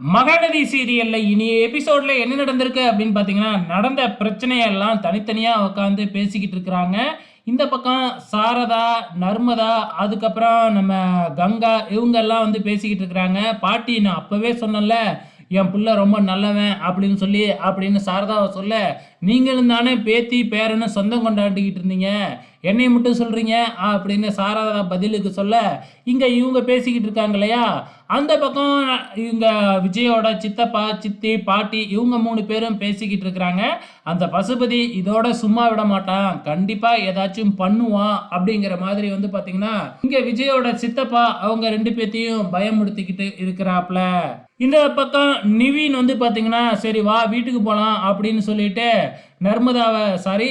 மகாநதி சீரியலில் இனி எபிசோடில் என்ன நடந்திருக்கு அப்படின்னு பார்த்தீங்கன்னா நடந்த பிரச்சனையெல்லாம் தனித்தனியாக உட்காந்து பேசிக்கிட்டு இருக்கிறாங்க. இந்த பக்கம் சாரதா நர்மதா அதுக்கப்புறம் நம்ம கங்கா இவங்கெல்லாம் வந்து பேசிக்கிட்டு இருக்கிறாங்க. பாட்டி நான் அப்போவே சொன்னேன்ல என் பிள்ளை ரொம்ப நல்லவன் அப்படின்னு சொல்லி அப்படின்னு சாரதாவை சொல்ல நீங்களும் தானே பேத்தி பேரன்னு சொந்தம் கொண்டாடிக்கிட்டு இருந்தீங்க. என்னை மட்டும் சொல்கிறீங்க அப்படின்னு சாரதா பதிலுக்கு சொல்ல இங்கே இவங்க பேசிக்கிட்டு இருக்காங்க இல்லையா? அந்த பக்கம் இவங்க விஜயோட சித்தப்பா சித்தி பாட்டி இவங்க மூணு பேரும் பேசிக்கிட்டு இருக்கிறாங்க. அந்த பசுபதி இதோட சும்மா விட மாட்டான். கண்டிப்பாக ஏதாச்சும் பண்ணுவான் அப்படிங்கிற மாதிரி வந்து பார்த்தீங்கன்னா இங்கே விஜயோட சித்தப்பா அவங்க ரெண்டு பேர்த்தையும் பயமுடுத்திக்கிட்டு இருக்கிறாப்ல இந்த பக்கம் நிவின் வந்து பார்த்தீங்கன்னா சரி வா வீட்டுக்கு போகலாம் அப்படின்னு சொல்லிட்டு நர்மதாவை சாரி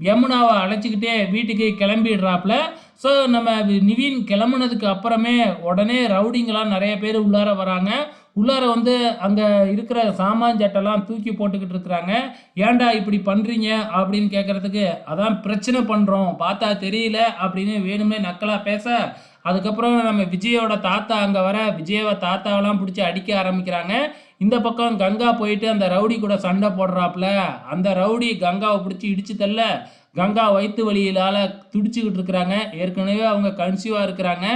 யமுனாவை அழைச்சிக்கிட்டே வீட்டுக்கு கிளம்பிடுறாப்புல. ஸோ நம்ம நிவின் கிளம்புனதுக்கு அப்புறமே உடனே ரவுடிங்கெலாம் நிறைய பேர் உள்ளார வராங்க. உள்ளார வந்து அங்கே இருக்கிற சாமான் சட்டெல்லாம் தூக்கி போட்டுக்கிட்டு இருக்கிறாங்க. ஏன்டா இப்படி பண்ணுறீங்க அப்படின்னு கேட்குறதுக்கு அதான் பிரச்சனை பண்ணுறோம் பார்த்தா தெரியல. அப்படின்னு வேணுமே நக்கலாக பேச அதுக்கப்புறம் நம்ம விஜயோட தாத்தா அங்கே வர விஜயோட தாத்தாவெல்லாம் பிடிச்சி அடிக்க ஆரம்பிக்கிறாங்க. இந்த பக்கம் கங்கா போயிட்டு அந்த ரவுடி கூட சண்டை போடுறாப்புல அந்த ரவுடி கங்காவை பிடிச்சி இடிச்சு தள்ள கங்கா வயிற்று வலியிலால் துடிச்சுக்கிட்டு இருக்கிறாங்க. ஏற்கனவே அவங்க கன்சீவாக இருக்கிறாங்க.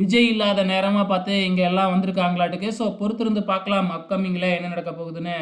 விஜய் இல்லாத நேரமாக பார்த்து இங்கே எல்லாம் வந்திருக்காங்களாட்டுக்கு. ஸோ பொறுத்திருந்து பார்க்கலாம் அப்கமிங்கில் என்ன நடக்க போகுதுன்னு.